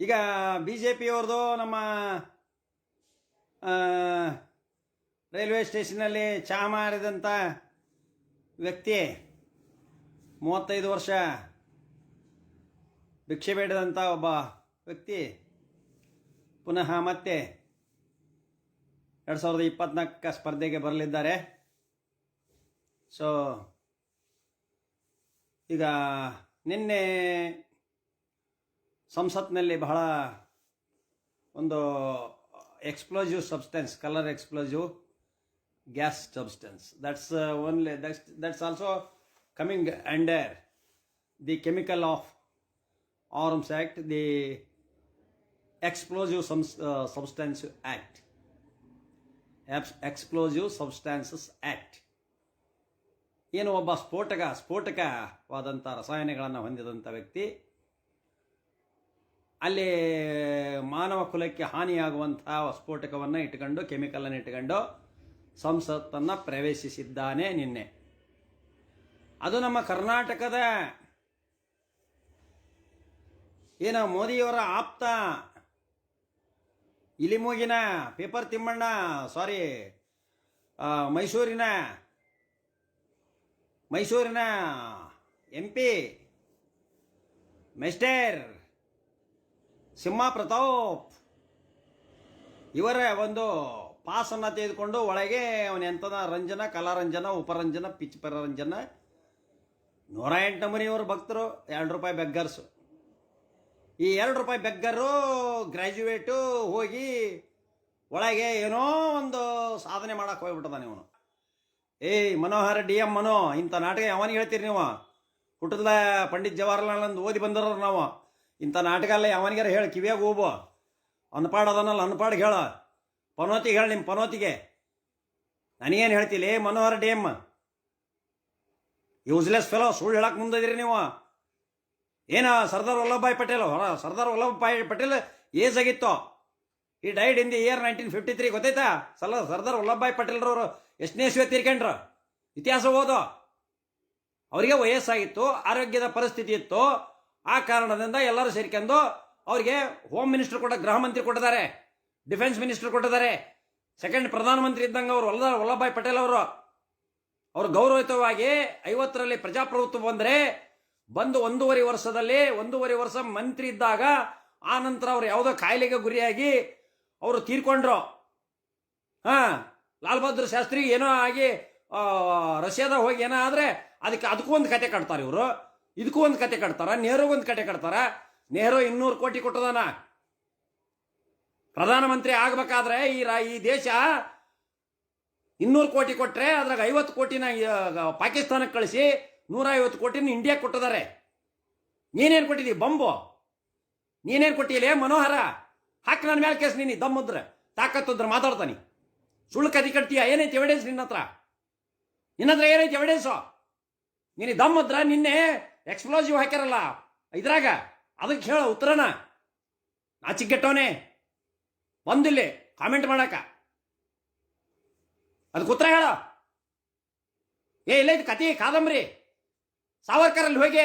ಈಗ B J ಪಿಯವ್ರದ್ದು ನಮ್ಮ railway ಸ್ಟೇಷನಲ್ಲಿ ಚಹಾ ಮಾರಿದಂಥ ವ್ಯಕ್ತಿ ಮೂವತ್ತೈದು ವರ್ಷ ಭಿಕ್ಷೆ ಬೇಡದಂಥ ಒಬ್ಬ ವ್ಯಕ್ತಿ ಪುನಃ ಮತ್ತೆ ಎರಡು ಸಾವಿರದ ಇಪ್ಪತ್ನಾಲ್ಕ ಸ್ಪರ್ಧೆಗೆ ಬರಲಿದ್ದಾರೆ. ಸೊ ಈಗ ನಿನ್ನೆ ಸಂಸತ್ನಲ್ಲಿ ಬಹಳ ಒಂದು explosive substance colour explosive gas substance that's only that's that's also coming under the chemical of arms act the explosive sums substance act explosive substances act ಏನು ಒಬ್ಬ ಸ್ಫೋಟಕ ಸ್ಫೋಟಕವಾದಂಥ ರಸಾಯನಗಳನ್ನು ಹೊಂದಿದಂಥ ವ್ಯಕ್ತಿ ಅಲ್ಲಿ ಮಾನವ ಕುಲಕ್ಕೆ ಹಾನಿಯಾಗುವಂತಹ ಸ್ಫೋಟಕವನ್ನು ಇಟ್ಕೊಂಡು ಕೆಮಿಕಲನ್ನು ಇಟ್ಕೊಂಡು ಸಂಸತ್ತನ್ನು ಪ್ರವೇಶಿಸಿದ್ದಾನೆ ನಿನ್ನೆ. ಅದು ನಮ್ಮ ಕರ್ನಾಟಕದ ಏನು ಮೋದಿಯವರ ಆಪ್ತ ಇಲಿಮೂಗಿನ ಪೇಪರ್ ತಿಮ್ಮಣ್ಣ ಸಾರಿ ಮೈಸೂರಿನ ಮೈಸೂರಿನ M P mister Simha Pratap ಇವರೇ ಒಂದು ಪಾಸನ್ನು ತೆಗೆದುಕೊಂಡು ಒಳಗೆ ಅವನ ಎಂಥದ ರಂಜನ, ಕಲಾರಂಜನ, ಉಪರಂಜನ, ಪಿಚ್ ಪರರಂಜನ. ನೂರ ಎಂಟು ಮನೆಯವರು ಭಕ್ತರು, ಎರಡು ರೂಪಾಯಿ ಬೆಗ್ಗರ್ಸು. ಈ ಎರಡು ರೂಪಾಯಿ ಬೆಗ್ಗರು ಗ್ರ್ಯಾಜುಯೇಟು ಹೋಗಿ ಒಳಗೆ ಏನೋ ಒಂದು ಸಾಧನೆ ಮಾಡೋಕೆ ಹೋಗ್ಬಿಟ್ಟದಾನೆ ಇವನು. ಏಯ್, ಮನೋಹರ ಡಿ ಎಂ ಮನೋ, ಇಂಥ ನಾಟಕ ಯಾವನಿಗೆ ಹೇಳ್ತೀರಿ ನೀವು? ಹುಟ್ಟದ ಪಂಡಿತ್ ಜವಾಹರ್ಲಾಲ್ ಓದಿ ಬಂದಿರೋರು ನಾವು. ಇಂಥ ನಾಟಕ ಅಲ್ಲ ಯಾವನಿಗಾರ ಹೇಳಿ, ಕಿವಿಯಾಗ ಹೋಗು ಅನ್ಪಾಡ್ ಅದನ್ನಲ್ಲ ಅನ್ಪಾಡ್ ಹೇಳ. ಪನೋತಿಗೆ ಹೇಳಿ ನಿಮ್ಮ ಪನೋತಿಗೆ. ನನಗೇನು ಹೇಳ್ತಿಲ್ಲ ಮನೋಹರ ಡೇಮ್. ಯೂಸ್ಲೆಸ್ ಫೆಲೋ ಸುಳ್ಳು ಹೇಳಕ್ಕೆ ಮುಂದಿದ್ರಿ ನೀವು. ಏನ ಸರ್ದಾರ್ ವಲ್ಲಭಭಾಯ್ ಪಟೇಲ್, ಹೊರ ಸರ್ದಾರ್ ವಲ್ಲಭಭಾಯ್ ಪಟೇಲ್ ಏಜ್ ಆಗಿತ್ತು? ಈ died in the year nineteen fifty three ಗೊತ್ತಾಯ್ತಾ? ಸಲ ಸರ್ದಾರ್ ವಲ್ಲಭಭಾಯ್ ಪಟೇಲ್ರವರು ಎಷ್ಟನೇ ಇಸ್ವಿ ತೀರ್ಕೊಂಡ್ರು? ಇತಿಹಾಸ ಓದು. ಅವರಿಗೆ ವಯಸ್ಸಾಗಿತ್ತು, ಆರೋಗ್ಯದ ಪರಿಸ್ಥಿತಿ ಇತ್ತು. ಆ ಕಾರಣದಿಂದ ಎಲ್ಲರೂ ಸೇರ್ಕೊಂಡು ಅವರಿಗೆ ಹೋಮ್ ಮಿನಿಸ್ಟರ್ ಕೊಟ್ಟ ಗೃಹ ಮಂತ್ರಿ ಕೊಟ್ಟಿದ್ದಾರೆ ಡಿಫೆನ್ಸ್ ಮಿನಿಸ್ಟರ್ ಕೊಟ್ಟಿದ್ದಾರೆ. ಸೆಕೆಂಡ್ ಪ್ರಧಾನಮಂತ್ರಿ ಇದ್ದಂಗೆ ಅವರು ವಲ್ಲಭ ವಲ್ಲಭಾಯ್ ಪಟೇಲ್ ಅವರು. ಅವರು ಗೌರವಯುತವಾಗಿ ಐವತ್ತರಲ್ಲಿ ಪ್ರಜಾಪ್ರಭುತ್ವ ಬಂದರೆ ಬಂದು ಒಂದೂವರೆ ವರ್ಷದಲ್ಲಿ, ಒಂದೂವರೆ ವರ್ಷ ಮಂತ್ರಿ ಇದ್ದಾಗ ಆ ನಂತರ ಅವರು ಯಾವುದೋ ಕಾಯಿಲೆಗೆ ಗುರಿಯಾಗಿ ಅವರು ತೀರ್ಕೊಂಡ್ರು. ಹಾ, ಲಾಲ್ ಬಹದ್ದೂರ್ ಶಾಸ್ತ್ರಿ ಏನೋ ಆಗಿ ರಷ್ಯಾದ ಹೋಗಿ ಏನೋ ಆದರೆ ಅದಕ್ಕೆ ಅದಕ್ಕೂ ಒಂದು ಕತೆ ಕಟ್ತಾರೆ ಇವರು. ಇದಕ್ಕೂ ಒಂದು ಕತೆ ಕಟ್ತಾರ ಒಂದು ಕತೆ ಕಟ್ತಾರ. ನೆಹರು ಇನ್ನೂರು ಕೋಟಿ ಕೊಟ್ಟದಾನ. ಪ್ರಧಾನಮಂತ್ರಿ ಆಗ್ಬೇಕಾದ್ರೆ ಈ ರಾ, ಈ ದೇಶ ಇನ್ನೂರು ಕೋಟಿ ಕೊಟ್ರೆ ಅದ್ರಾಗ ಐವತ್ತು ಕೋಟಿನ ಪಾಕಿಸ್ತಾನಕ್ಕೆ ಕಳಿಸಿ ನೂರ ಐವತ್ತು ಕೋಟಿನ ಇಂಡಿಯಾ ಕೊಟ್ಟಿದ್ದಾರೆ. ನೀನೇನು ಕೊಟ್ಟಿದಿ? ಬಂಬು. ನೀನೇನು ಕೊಟ್ಟಿಲ್ಲ ಮನೋಹರ. ಹಾಕಿ ನನ್ನ ಮೇಲೆ ಕೇಸ್ ನೀನು ದಮ್ಮುದ್ರೆ ತಾಕತ್ತಿದ್ರೆ ಮಾತಾಡ್ತಾನೆ. ಸುಳ್ಳು ಕದಿ ಕಟ್ತೀಯ? ಏನೈತಿ ಎವಿಡೆನ್ಸ್ ನಿನ್ನ ಹತ್ರ ನಿನ್ನ ಹತ್ರ ಏನೈತಿ ಎವಿಡೆನ್ಸು ನೀನು ದಮ್ಮದ್ರ ನಿನ್ನೆ ಎಕ್ಸ್ಪ್ಲೋಸಿವ್ ಹಾಕ್ಯಾರಲ್ಲ, ಇದ್ರಾಗ ಅದಕ್ಕೆ ಹೇಳ ಉತ್ತರನ. ನಾಚಿಗೆಟ್ಟವನೇ ಬಂದಿಲ್ಲಿ ಕಾಮೆಂಟ್ ಮಾಡಾಕ. ಅದಕ್ಕೆ ಉತ್ತರ ಹೇಳ. ಏ, ಇಲ್ಲ ಇದು ಕತೆ, ಕಾದಂಬರಿ. ಸಾವರ್ಕರಲ್ಲಿ ಹೋಗಿ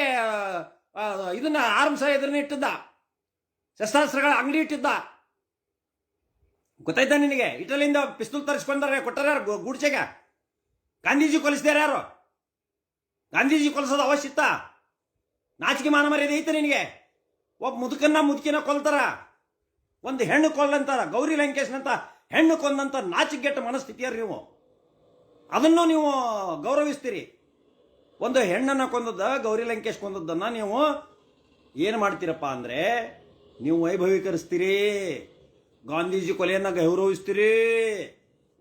ಇದನ್ನ ಆರ್ಮ್ಸ ಇದನ್ನ ಇಟ್ಟಿದ್ದ. ಶಸ್ತ್ರಾಸ್ತ್ರಗಳ ಅಂಗಡಿ ಇಟ್ಟಿದ್ದ. ಗೊತ್ತಾಯ್ತಾ ನಿನಗೆ? ಇಟಲಿಯಿಂದ ಪಿಸ್ತೂಲ್ ತರಿಸ್ಕೊಂಡಾರೆ, ಕೊಟ್ಟಾರ ಯಾರು? ಗು- ಗೂಡ್ಸೆಗ ಗಾಂಧೀಜಿ ಕೊಲಿಸಿದಾರೆ ಯಾರು? ಗಾಂಧೀಜಿ ಕೊಲಿಸೋದು ಅವಶ್ಯತ್ತ ನಾಚಿಕೆ ಮಾನ ಮರ್ಯಾದೆ ಐತೆ ನಿನಗೆ? ಒಬ್ಬ ಮುದುಕನ್ನ ಮುದುಕಿನ ಕೊಲ್ತಾರ, ಒಂದು ಹೆಣ್ಣು ಕೊಲ್ಲಂತಾರ, ಗೌರಿ ಲಂಕೇಶ್ನಂತ ಹೆಣ್ಣು ಕೊಂದಂತ ನಾಚಿಕೆಟ್ಟ ಮನಸ್ಥಿತಿಯರು ನೀವು. ಅದನ್ನು ನೀವು ಗೌರವಿಸ್ತೀರಿ. ಒಂದು ಹೆಣ್ಣನ್ನು ಕೊಂದದ್ದ, ಗೌರಿ ಲಂಕೇಶ್ ಕೊಂದದ್ದನ್ನು ನೀವು ಏನು ಮಾಡ್ತೀರಪ್ಪ ಅಂದರೆ, ನೀವು ವೈಭವೀಕರಿಸ್ತೀರಿ, ಗಾಂಧೀಜಿ ಕೊಲೆಯನ್ನು ಗೌರವಿಸ್ತೀರಿ.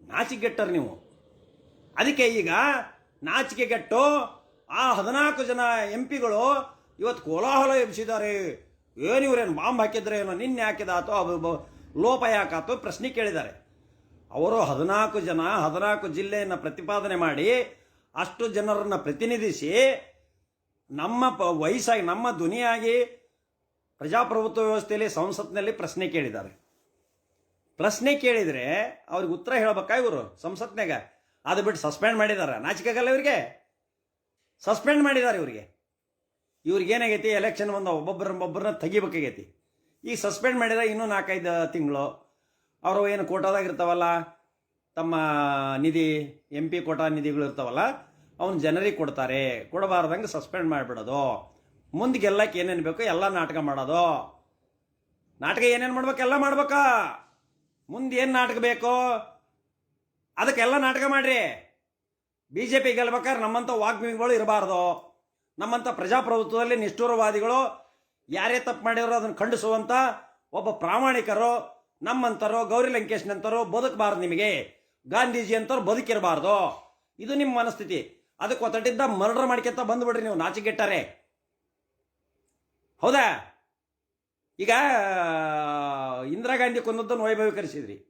ನಾಚಿಕೆಟ್ಟರು ನೀವು. ಅದಕ್ಕೆ ಈಗ ನಾಚಿಕೆಗೆಟ್ಟು ಆ ಹದಿನಾಲ್ಕು ಜನ ಎಂ ಪಿಗಳು ಇವತ್ತು ಕೋಲಾಹಲ ಎಬ್ಬಿಸಿದ್ದಾರೆ ಏನು ಇವರೇನು ಬಾಂಬ್ ಹಾಕಿದ್ರೆ ಏನೋ ನಿನ್ನೆ ಹಾಕಿದಾತೋ ಅದು ಲೋಪ ಯಾಕಾತೋ ಪ್ರಶ್ನೆ ಕೇಳಿದ್ದಾರೆ. ಅವರು ಹದಿನಾಲ್ಕು ಜನ ಹದಿನಾಲ್ಕು ಜಿಲ್ಲೆಯನ್ನು ಪ್ರತಿಪಾದನೆ ಮಾಡಿ ಅಷ್ಟು ಜನರನ್ನು ಪ್ರತಿನಿಧಿಸಿ ನಮ್ಮ ಪ ವಯಸ್ಸಾಗಿ, ನಮ್ಮ ಧ್ವನಿಯಾಗಿ ಪ್ರಜಾಪ್ರಭುತ್ವ ವ್ಯವಸ್ಥೆಯಲ್ಲಿ, ಸಂಸತ್ನಲ್ಲಿ ಪ್ರಶ್ನೆ ಕೇಳಿದ್ದಾರೆ. ಪ್ರಶ್ನೆ ಕೇಳಿದರೆ ಅವ್ರಿಗೆ ಉತ್ತರ ಹೇಳ್ಬೇಕಾ ಇವರು ಸಂಸತ್ನಾಗ ಅದು ಬಿಟ್ಟು ಸಸ್ಪೆಂಡ್ ಮಾಡಿದ್ದಾರೆ ನಾಚಿಕೆಗಲ್ಲ ಇವರಿಗೆ? ಸಸ್ಪೆಂಡ್ ಮಾಡಿದ್ದಾರೆ ಇವ್ರಿಗೆ. ಇವ್ರಿಗೆ ಏನಾಗೈತಿ? ಎಲೆಕ್ಷನ್ ಒಂದು ಒಬ್ಬೊಬ್ಬರ ಒಬ್ಬರನ್ನ ತೆಗಿಬೇಕಾಗೈತಿ. ಈಗ ಸಸ್ಪೆಂಡ್ ಮಾಡಿದ್ರೆ ಇನ್ನೂ ನಾಲ್ಕೈದು ತಿಂಗಳು. ಅವರು ಏನು ಕೋಟಾದಾಗ ಇರ್ತಾವಲ್ಲ, ತಮ್ಮ ನಿಧಿ ಎಂ ಪಿ ಕೋಟಾ ನಿಧಿಗಳು ಇರ್ತಾವಲ್ಲ, ಅವನು ಜನರಿಗೆ ಕೊಡ್ತಾರೆ. ಕೊಡಬಾರ್ದಂಗೆ ಸಸ್ಪೆಂಡ್ ಮಾಡಿಬಿಡೋದು. ಮುಂದೆ ಗೆಲ್ಲಕ್ಕೆ ಏನೇನು ಬೇಕು ಎಲ್ಲ ನಾಟಕ ಮಾಡೋದು. ನಾಟಕ ಏನೇನು ಮಾಡ್ಬೇಕು? ಎಲ್ಲ ಮಾಡ್ಬೇಕಾ? ಮುಂದೆ ಏನು ನಾಟಕ ಬೇಕು? ಅದಕ್ಕೆಲ್ಲ ನಾಟಕ ಮಾಡ್ರಿ. ಬಿ ಜೆ ಪಿ ಗೆಲ್ಬೇಕಾದ್ರೆ ನಮ್ಮಂಥ ವಾಗ್ಮಿಗಳು ಇರಬಾರ್ದು. ನಮ್ಮಂಥ ಪ್ರಜಾಪ್ರಭುತ್ವದಲ್ಲಿ ನಿಷ್ಠುರವಾದಿಗಳು ಯಾರೇ ತಪ್ಪು ಮಾಡಿರೋ ಅದನ್ನು ಖಂಡಿಸುವಂಥ ಒಬ್ಬ ಪ್ರಾಮಾಣಿಕರು ನಮ್ಮಂಥರು ಗೌರಿ ಲಂಕೇಶ್ನಂತರು ಬದುಕಬಾರ್ದು ನಿಮಗೆ. ಗಾಂಧೀಜಿ ಅಂತವ್ರು ಬದುಕಿರಬಾರ್ದು. ಇದು ನಿಮ್ಮ ಮನಸ್ಥಿತಿ. ಅದಕ್ಕೆ ಒತ್ತಟ್ಟಿದ್ದ ಮರ್ಡರ್ ಮಾಡ್ಕೊಂತ ಬಂದ್ಬಿಡ್ರಿ ನೀವು ನಾಚಿಗೆಟ್ಟಾರೆ ಹೌದಾ? ಈಗ, ಇಂದಿರಾ ಗಾಂಧಿ ಕೊಂದದ್ದನ್ನು ವೈಭವೀಕರಿಸಿದ್ರಿ.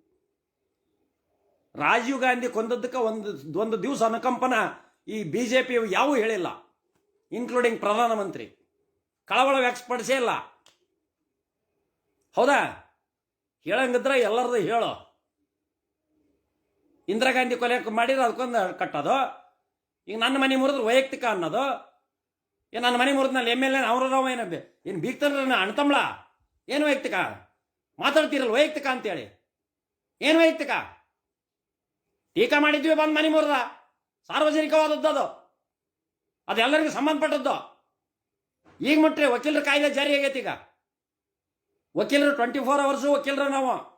ರಾಜೀವ್ ಗಾಂಧಿ ಕೊಂದದ್ದಕ್ಕೆ ಒಂದು ಒಂದು ದಿವಸ ಅನುಕಂಪನ ಈ ಬಿ ಜೆ ಪಿ ಯಾವೂ ಹೇಳಿಲ್ಲ. ಇನ್ಕ್ಲೂಡಿಂಗ್ ಪ್ರಧಾನಮಂತ್ರಿ ಕಳವಳ ವ್ಯಕ್ತಪಡಿಸೇ ಇಲ್ಲ. ಹೌದಾ? ಹೇಳಂಗಿದ್ರೆ ಎಲ್ಲರದು ಹೇಳು. ಇಂದಿರಾ ಗಾಂಧಿ ಕೊಲೆ ಮಾಡಿದ್ರೆ ಅದಕ್ಕೊಂದು ಕಟ್ಟೋದು. ಈಗ ನನ್ನ ಮನೆ ಮುರಿದ್ರೆ ವೈಯಕ್ತಿಕ ಅನ್ನೋದು. ಏ, ನನ್ನ ಮನೆ ಮುರಿದ್ನಲ್ಲಿ ಎಂ ಎಲ್ ಎ ಅವ್ರವ ಏನು ಬೀಗ್ತಾರ ಅಣ್ತಂಬ್ಳ ಏನು ವೈಯಕ್ತಿಕ? ಮಾತಾಡ್ತೀರಲ್ಲ ವೈಯಕ್ತಿಕ ಅಂತೇಳಿ. ಏನು ವೈಯಕ್ತಿಕ? ಟೀಕಾ ಮಾಡಿದ್ವಿ ಬಂದು ಮನೆ ಮುರಿದ. ಸಾರ್ವಜನಿಕವಾದದ್ದು ಅದು. ಅದೆಲ್ಲರಿಗೂ ಸಂಬಂಧಪಟ್ಟದ್ದು. ಈಗ ಮುಟ್ರಿ ವಕೀಲರ ಕಾಯ್ದೆ ಜಾರಿ ಆಗೈತಿ ಈಗ. ವಕೀಲರು ಟ್ವೆಂಟಿ ಫೋರ್ ಅವರ್ಸು ವಕೀಲರು ನಾವು.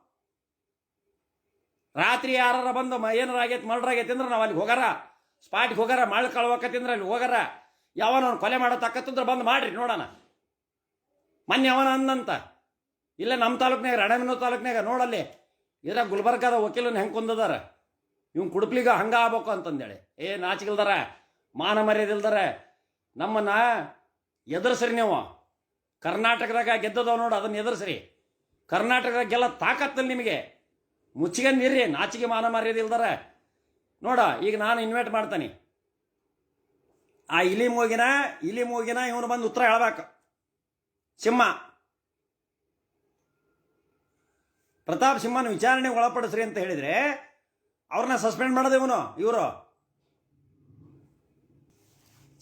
ರಾತ್ರಿ ಯಾರ ಬಂದು ಏನಾರ ಆಗೈತೆ ಮರ್ಡರ್ ಆಗೈತೆ ಅಂದ್ರೆ ನಾವು ಅಲ್ಲಿ ಹೋಗಾರ. ಸ್ಪಾಟ್ಗೆ ಹೋಗಾರ ಮಳೆ ಕಳ್ವಕತ್ತಿಂದ್ರೆ ಅಲ್ಲಿ ಹೋಗಾರ. ಯಾವನ ಕೊಲೆ ಮಾಡೋ ತಕ್ಕತ್ತಂದ್ರೆ ಬಂದು ಮಾಡ್ರಿ ನೋಡೋಣ. ಮೊನ್ನೆ ಅವನ ಅಂದಂತ. ಇಲ್ಲ ನಮ್ಮ ತಾಲೂಕ್ನಾಗ ರಣಮೀನು ತಾಲೂಕ್ನಾಗ ನೋಡಲ್ಲಿ. ಇದ್ರಾಗ ಗುಲ್ಬರ್ಗದ ವಕೀಲನ ಹೆಂಗೆ ಕುಂದದಾರ. ಇವ್ನು ಕುಡುಪ್ಲಿಗ ಹಂಗ ಆಗ್ಬೇಕು ಅಂತಂದೇಳಿ. ಏ ನಾಚಿಗಿಲ್ದಾರ ಮಾನ ಮರ್ಯಾದಿಲ್ದಾರ ನಮ್ಮನ್ನ ಎದುರಿಸ್ರಿ ನೀವು. ಕರ್ನಾಟಕದಾಗ ಗೆದ್ದದವ ನೋಡು, ಅದನ್ನ ಎದುರಿಸ್ರಿ. ಕರ್ನಾಟಕದಾಗ ಗೆಲ್ಲ ತಾಕತ್ತಲ್ಲಿ ನಿಮಗೆ. ಮುಚ್ಚಿಗಂದಿರ್ರಿ ನಾಚಿಗೆ ಮಾನ ಮರ್ಯಾದೆ ಇಲ್ದಾರ ನೋಡ, ಈಗ ನಾನು ಇನ್ವೈಟ್ ಮಾಡ್ತೇನೆ. ಆ ಇಲಿ ಮೂಗಿನ ಇಲಿ ಮೂಗಿನ ಇವನು ಬಂದು ಉತ್ತರ ಹೇಳ್ಬೇಕು. ಸಿಂಹ. ಪ್ರತಾಪ್ ಸಿಂಹನ ವಿಚಾರಣೆಗೆ ಒಳಪಡಿಸ್ರಿ ಅಂತ ಹೇಳಿದ್ರೆ, ಅವ್ರನ್ನ ಸಸ್ಪೆಂಡ್ ಮಾಡೋದು ಇವನು, ಇವರು.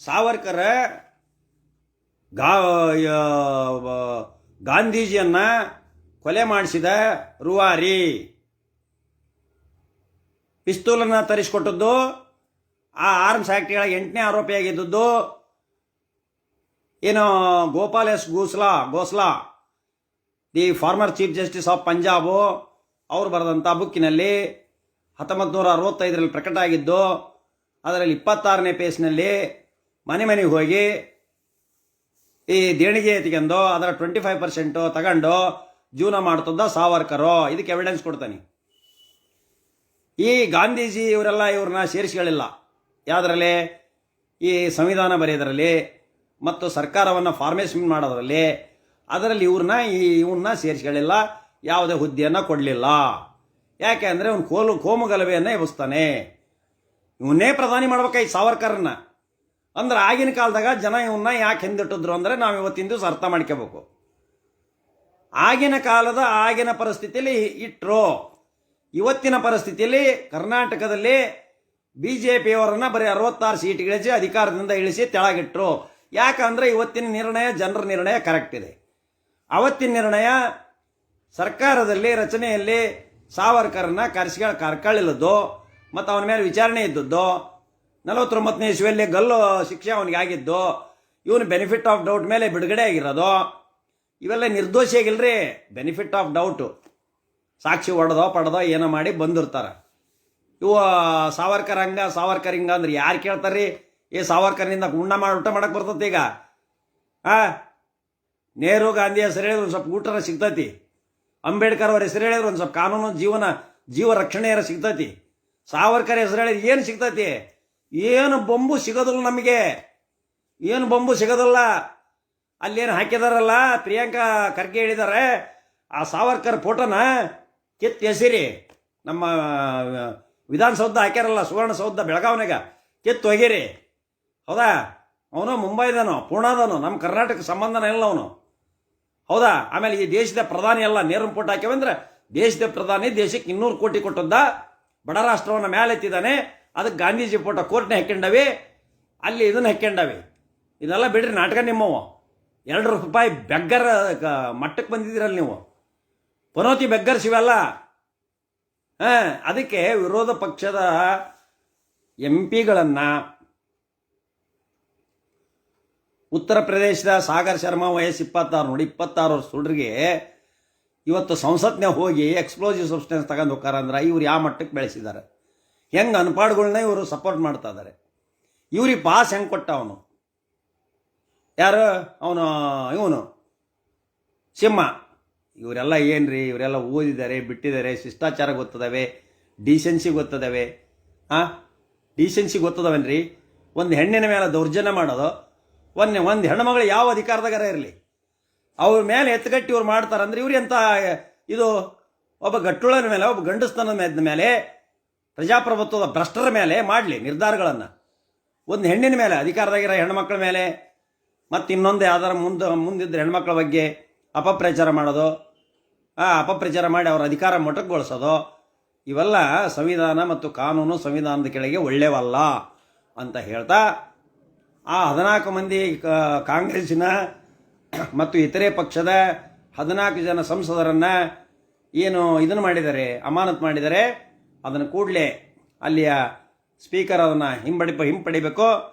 ಸಾವರ್ಕರ್ ಗಾ ಗಾಂಧೀಜಿಯನ್ನು ಕೊಲೆ ಮಾಡಿಸಿದ ರೂವಾರಿ. ಪಿಸ್ತೂಲನ್ನು ತರಿಸಿಕೊಟ್ಟದ್ದು, ಆ ಆರ್ಮ್ಸ್ ಆಕ್ಟ್ ಒಳಗೆ ಎಂಟನೇ ಆರೋಪಿಯಾಗಿದ್ದದ್ದು ಏನು, Gopal S Gosla Gosla, the former chief justice of Punjab ಅವರು ಬರೆದಂಥ ಬುಕ್ಕಿನಲ್ಲಿ ಹತ್ತೊಂಬತ್ತು ನೂರ ಅರವತ್ತೈದರಲ್ಲಿ ಪ್ರಕಟ ಆಗಿದ್ದು ಅದರಲ್ಲಿ ಇಪ್ಪತ್ತಾರನೇ ಪೇಜ್ನಲ್ಲಿ ಮನೆ ಮನೆಗೆ ಹೋಗಿ ಈ ದೇಣಿಗೆ ಎತ್ಕೊಂಡು ಅದರ ಟ್ವೆಂಟಿ ಫೈವ್ ಪರ್ಸೆಂಟು ತಗೊಂಡು ಜೀವನ ಮಾಡ್ತದ್ದ ಸಾವರ್ಕರು. ಇದಕ್ಕೆ ಎವಿಡೆನ್ಸ್ ಕೊಡ್ತಾನೆ. ಈ ಗಾಂಧೀಜಿ ಇವರೆಲ್ಲ ಇವ್ರನ್ನ ಸೇರಿಸಿಗಳಿಲ್ಲ ಯಾವುದರಲ್ಲಿ? ಈ ಸಂವಿಧಾನ ಬರೆಯೋದ್ರಲ್ಲಿ ಮತ್ತು ಸರ್ಕಾರವನ್ನು ಫಾರ್ಮೇಷನ್ ಮಾಡೋದ್ರಲ್ಲಿ ಅದರಲ್ಲಿ ಇವ್ರನ್ನ ಈ ಇವನ್ನ ಸೇರಿಸಿಗಳಿಲ್ಲ ಯಾವುದೇ ಹುದ್ದೆಯನ್ನು ಕೊಡಲಿಲ್ಲ. ಯಾಕೆ ಅಂದರೆ ಅವನು ಕೋಲು ಕೋಮು ಗಲಭೆಯನ್ನು ಎಬ್ಬಿಸ್ತಾನೆ. ಇವನ್ನೇ ಪ್ರಧಾನಿ ಮಾಡ್ಬೇಕಾಯ್ತು ಸಾವರ್ಕರನ್ನ. ಅಂದ್ರೆ ಆಗಿನ ಕಾಲದಾಗ ಜನ ಇವನ್ನ ಯಾಕೆ ಹಿಂದಿಟ್ಟಿದ್ರು ಅಂದರೆ ನಾವು ಇವತ್ತಿನ ದಿವಸ ಅರ್ಥ ಮಾಡ್ಕೋಬೇಕು. ಆಗಿನ ಕಾಲದ ಆಗಿನ ಪರಿಸ್ಥಿತಿಯಲ್ಲಿ ಇಟ್ಟರು ಇವತ್ತಿನ ಪರಿಸ್ಥಿತಿಯಲ್ಲಿ ಕರ್ನಾಟಕದಲ್ಲಿ ಬಿ ಜೆ ಪಿಯವರನ್ನು ಬರೀ ಅರವತ್ತಾರು ಸೀಟ್ ಇಳಿಸಿ ಅಧಿಕಾರದಿಂದ ಇಳಿಸಿ ತೆಳಗಿಟ್ರು. ಯಾಕಂದ್ರೆ ಇವತ್ತಿನ ನಿರ್ಣಯ ಜನರ ನಿರ್ಣಯ ಕರೆಕ್ಟ್ ಇದೆ. ಅವತ್ತಿನ ನಿರ್ಣಯ ಸರ್ಕಾರದಲ್ಲಿ ರಚನೆಯಲ್ಲಿ ಸಾವರ್ಕರ್ನ ಕರೆಸಿಕೊಳ್ಳ ಕರ್ಕೊಳ್ಳಿಲ್ಲದ್ದು ಮತ್ತು ಅವನ ಮೇಲೆ ವಿಚಾರಣೆ ಇದ್ದದ್ದು. ನಲವತ್ತೊಂಬತ್ತನೇ ಇಸ್ವಿಯಲ್ಲಿ ಗಲ್ಲು ಶಿಕ್ಷೆ ಅವನಿಗೆ ಆಗಿದ್ದು, ಇವನು ಬೆನಿಫಿಟ್ ಆಫ್ ಡೌಟ್ ಮೇಲೆ ಬಿಡುಗಡೆ ಆಗಿರೋದು. ಇವೆಲ್ಲ ನಿರ್ದೋಷಿಯಾಗಿಲ್ರಿ ಬೆನಿಫಿಟ್ ಆಫ್ ಡೌಟು ಸಾಕ್ಷಿ ಹೊಡೆದೋ ಪಡೆದೋ ಏನೋ ಮಾಡಿ ಬಂದಿರ್ತಾರೆ. ಇವು ಸಾವರ್ಕರ್ ಹಂಗ, ಸಾವರ್ಕರ್ ಹಿಂಗ ಅಂದ್ರೆ ಯಾರು ಕೇಳ್ತಾರ್ರಿ? ಏ ಸಾವರ್ಕರ್ನಿಂದ ಉಣ್ಣ ಮಾಡಿ ಊಟ ಮಾಡಕ್ಕೆ ಬರ್ತತಿ ಈಗ. ಆ? ನೆಹರು ಗಾಂಧಿ ಹೆಸರು ಹೇಳಿದ್ರೆ ಒಂದು ಸ್ವಲ್ಪ ಊಟ ಸಿಗ್ತೈತಿ. ಅಂಬೇಡ್ಕರ್ ಅವ್ರ ಹೆಸರು ಹೇಳಿದ್ರೆ ಒಂದು ಸ್ವಲ್ಪ ಕಾನೂನು ಜೀವನ, ಜೀವ ರಕ್ಷಣೆಯರ ಸಿಗ್ತೈತಿ. ಸಾವರ್ಕರ್ ಹೆಸರು ಹೇಳಿದ್ರೆ ಏನು ಸಿಗ್ತೈತಿ? ಏನು ಬೊಂಬು ಸಿಗೋದಿಲ್ಲ ನಮಗೆ? ಏನು ಬೊಂಬು ಸಿಗೋದಲ್ಲ? ಅಲ್ಲೇನು ಹಾಕಿದಾರಲ್ಲ? ಪ್ರಿಯಾಂಕಾ ಖರ್ಗೆ ಹೇಳಿದ್ದಾರೆ ಆ ಸಾವರ್ಕರ್ ಫೋಟೋನ ಕಿತ್ತು ಎಸಿರಿ. ನಮ್ಮ ವಿಧಾನಸೌಧ ಹಾಕ್ಯಾರಲ್ಲ, ಸುವರ್ಣಸೌಧ ಬೆಳಗಾವ್ನಾಗ ಕಿತ್ತು ಒಗಿರಿ. ಹೌದಾ? ಅವನು ಮುಂಬೈದನು ಪೂನಾದನು ನಮ್ಮ ಕರ್ನಾಟಕ ಸಂಬಂಧನ ಇಲ್ಲ ಅವನು. ಹೌದಾ? ಆಮೇಲೆ ಈ ದೇಶದ ಪ್ರಧಾನಿ ಎಲ್ಲ ನೇರ ಫೋಟೋ ಹಾಕ್ಯವಂದ್ರೆ, ದೇಶದ ಪ್ರಧಾನಿ ದೇಶಕ್ಕೆ ಇನ್ನೂರು ಕೋಟಿ ಕೊಟ್ಟದ್ದ ಬಡ ರಾಷ್ಟ್ರವನ್ನು ಮೇಲೆ ಎತ್ತಿದ್ದಾನೆ ಅದಕ್ಕೆ ಗಾಂಧೀಜಿ ಫೋಟೋ ಕೋರ್ಟ್ನ ಹಾಕ್ಕೊಂಡವಿ ಅಲ್ಲಿ ಇದನ್ನು ಹಾಕ್ಕೊಂಡವಿ ಇದೆಲ್ಲ ಬಿಡ್ರಿ ನಾಟಕ ನಿಮ್ಮವು ಎರಡು ರೂಪಾಯಿ ಬೆಗ್ಗರ ಮಟ್ಟಕ್ಕೆ ಬಂದಿದ್ದೀರಲ್ಲ ನೀವು. ಪನೋತಿ ಬೆಗ್ಗರ್ಸ್ ಸಿವಲ್ಲ ಹಾಂ, ಅದಕ್ಕೆ ವಿರೋಧ ಪಕ್ಷದ ಎಂ ಪಿಗಳನ್ನು ಉತ್ತರ ಪ್ರದೇಶದ ಸಾಗರ್ ಶರ್ಮಾ ವಯಸ್ಸು ಇಪ್ಪತ್ತಾರು ನೋಡಿ, ಇಪ್ಪತ್ತಾರು ವರ್ಷ ಹುಡುಗರಿಗೆ ಇವತ್ತು ಸಂಸತ್ನಾಗ ಹೋಗಿ ಎಕ್ಸ್ಪ್ಲೋಸಿವ್ ಸಬ್ಸ್ಟೆನ್ಸ್ ತಗೊಂಡು ಹೋಗಾರ ಅಂದ್ರೆ ಇವ್ರು ಯಾವ ಮಟ್ಟಕ್ಕೆ ಬೆಳೆಸಿದ್ದಾರೆ? ಹೆಂಗೆ ಅನ್ಪಾಡ್ಗಳನ್ನ ಇವರು ಸಪೋರ್ಟ್ ಮಾಡ್ತಾ ಇದ್ದಾರೆ ಇವ್ರಿಗೆ ಪಾಸ್ ಹೆಂಗೆ ಕೊಟ್ಟ ಅವನು? ಯಾರು? ಅವನು, ಇವನು? ಸಿಂಹ. ಇವರೆಲ್ಲ ಏನ್ರಿ? ಇವರೆಲ್ಲ ಓದಿದ್ದಾರೆ ಬಿಟ್ಟಿದ್ದಾರೆ ಶಿಷ್ಟಾಚಾರ ಗೊತ್ತದವೆ ಡಿಸೆನ್ಸಿ ಗೊತ್ತದವೆ. ಆ? ಡಿಸೆನ್ಸಿ ಗೊತ್ತದವೇನ್ರಿ? ಒಂದು ಹೆಣ್ಣಿನ ಮೇಲೆ ದೌರ್ಜನ್ಯ ಮಾಡೋದು, ಒಂದು ಒಂದು ಹೆಣ್ಮಗಳು ಯಾವ ಅಧಿಕಾರದಾಗಾರ ಇರಲಿ? ಅವ್ರ ಮೇಲೆ ಎತ್ತಗಟ್ಟಿ ಇವ್ರು ಮಾಡ್ತಾರಂದ್ರೆ ಇವ್ರು ಎಂಥ ಇದು, ಒಬ್ಬ ಗಟ್ಟುಳನ ಮೇಲೆ, ಒಬ್ಬ ಗಂಡಸ್ತನ ಮೇಲೆ ಪ್ರಜಾಪ್ರಭುತ್ವದ ಭ್ರಷ್ಟರ ಮೇಲೆ ಮಾಡಲಿ ನಿರ್ಧಾರಗಳನ್ನು. ಒಂದು ಹೆಣ್ಣಿನ ಮೇಲೆ, ಅಧಿಕಾರದಾಗಿರೋ ಹೆಣ್ಮಕ್ಳ ಮೇಲೆ, ಮತ್ತು ಇನ್ನೊಂದು ಯಾವ್ದಾರ ಮುಂದೆ, ಮುಂದಿದ್ದ ಹೆಣ್ಮಕ್ಳ ಬಗ್ಗೆ ಅಪಪ್ರಚಾರ ಮಾಡೋದು, ಆ ಅಪಪ್ರಚಾರ ಮಾಡಿ ಅವರ ಅಧಿಕಾರ ಮೊಟಕುಗೊಳಿಸೋದು, ಇವೆಲ್ಲ ಸಂವಿಧಾನ ಮತ್ತು ಕಾನೂನು ಸಂವಿಧಾನದ ಕೆಳಗೆ ಒಳ್ಳೆಯವಲ್ಲ ಅಂತ ಹೇಳ್ತಾ, ಆ ಹದಿನಾಲ್ಕು ಮಂದಿ ಕಾಂಗ್ರೆಸ್ಸಿನ ಮತ್ತು ಇತರೆ ಪಕ್ಷದ ಹದಿನಾಲ್ಕು ಜನ ಸಂಸದರನ್ನು ಏನು ಇದನ್ನು ಮಾಡಿದ್ದಾರೆ, ಅಮಾನತ್ ಮಾಡಿದ್ದಾರೆ ಅದನ್ನು ಕೂಡಲೇ ಅಲ್ಲಿಯ ಸ್ಪೀಕರ್ ಅದನ್ನು ಹಿಂಬಡಿ ಹಿಂಪಡಿಬೇಕು.